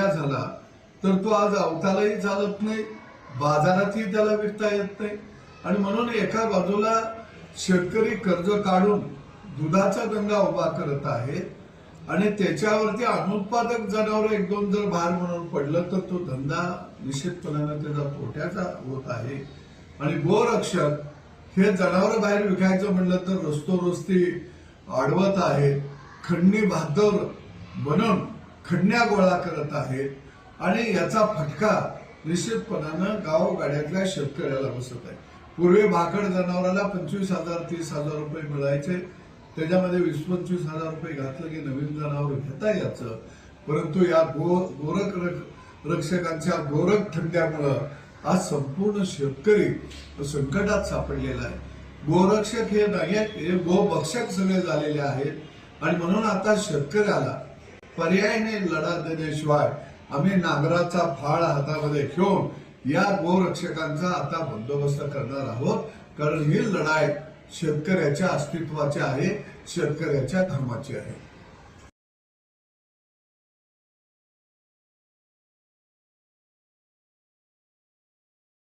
मोठ्या झाला तर तो आज अवतालाही चालत नाही बाजारातही त्याला विकता येत नाही. आणि म्हणून एका बाजूला शेतकरी कर्ज काढून दुधाचा गंगा उभा करत आहे आणि त्याच्यावरती अनुत्पादक जनावर एक दोन जर भार म्हणून पडलं तर तो धंदा निश्चितपणानं त्याचा तोट्याचा होत आहे. आणि गोरक्षक हे जनावर बाहेर विकायचं म्हणलं तर रस्तोरस्ती अडवत आहेत. खंडणी भादर म्हणून खंडण्या गोळा करत आहेत आणि याचा फटका निश्चितपणानं गावगाड्यातल्या शेतकऱ्याला बसत आहे. पूर्वी भाकड जनावराला पंचवीस हजार तीस हजार रुपये मिळायचे. त्याच्यामध्ये वीस पंचवीस हजार रुपये घातलं की नवीन जनावर घेता याचं परंतु या गो गोरख रक्षकांच्या गोरख थंड्यामुळं आज संपूर्ण शेतकरी संकटात सापडलेला आहे. गोरक्षक हे नाही आहेत, हे गोभक्षक सगळे झालेले आहेत. आणि म्हणून आता शेतकऱ्याला पर्यायने लढा देण्याशिवाय. आम्ही नांगराचा फाळ हातामध्ये घेऊन या गोरक्षकांचा आता बंदोबस्त करणार आहोत. कारण ही लढाई शेतकऱ्याच्या अस्तित्वाची आहे शेतकऱ्याच्या धर्माची आहे.